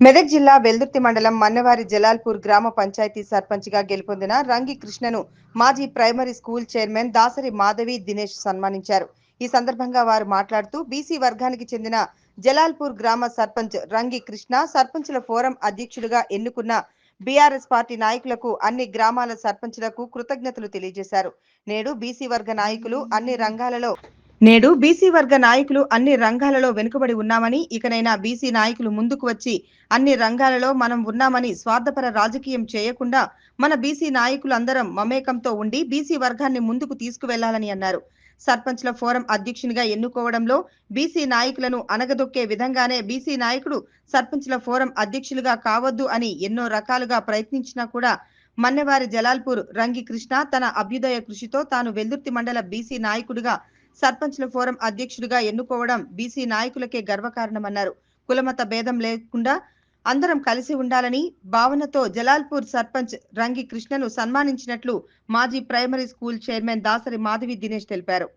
మెదక్ జిల్లా వెల్దుర్తి మండలం మన్నవారి జలాల్పూర్ గ్రామ పంచాయతీ సర్పంచ్గా గెలుపొందిన రంగి కృష్ణను మాజీ primary school chairman Dasari Madhavi Dinesh సన్మానించారు. ఈ సందర్భంగా వారు మాట్లాడుతూ బీసీ వర్గానికి చెందిన జలాల్పూర్ గ్రామ సర్పంచ్ రంగి కృష్ణ సర్పంచుల ఫోరం అధ్యక్షుడిగా ఎన్నుకున్న బీఆర్ఎస్ పార్టీ నాయకులకు అన్ని గ్రామాల సర్పంచులకు కృతజ్ఞతలు తెలియజేశారు. నేడు బీసీ వర్గ నాయకులు అన్ని రంగాలలో నేడు బీసీ వర్గ నాయకులు అన్ని రంగాలలో వెనుకబడి ఉన్నామని ఇకనైనా బీసీ నాయకులు ముందుకు వచ్చి అన్ని రంగాలలో మనం ఉన్నామని స్వార్థపర రాజకీయం చేయకుండా మన బీసీ నాయకులందరం మమేకంతో ఉండి బీసీ వర్గాన్ని ముందుకు తీసుకువెళ్ళాలని అన్నారు. సర్పంచ్ల ఫోరం అధ్యక్షునిగా ఎన్నుకోవడంలో బీసీ నాయకులను అనగదొక్కే విధంగానే బీసీ నాయకుడు సర్పంచ్ల ఫోరం అధ్యక్షులుగా కావద్దు అని ఎన్నో రకాలుగా ప్రయత్నించినా కూడా మన్నెవారి జలాల్పూర్ రంగి కృష్ణ తన అభ్యుదయ కృషితో తాను వెల్దుర్తి మండల బీసీ నాయకుడిగా సర్పంచ్ల ఫోరం అధ్యక్షుడిగా ఎన్నుకోవడం బీసీ నాయకులకే గర్వకారణమన్నారు. కులమత భేదం లేకుండా అందరం కలిసి ఉండాలని భావనతో జలాల్పూర్ సర్పంచ్ రంగి కృష్ణను సన్మానించినట్లు మాజీ primary school chairman Dasari Madhavi Dinesh తెలిపారు.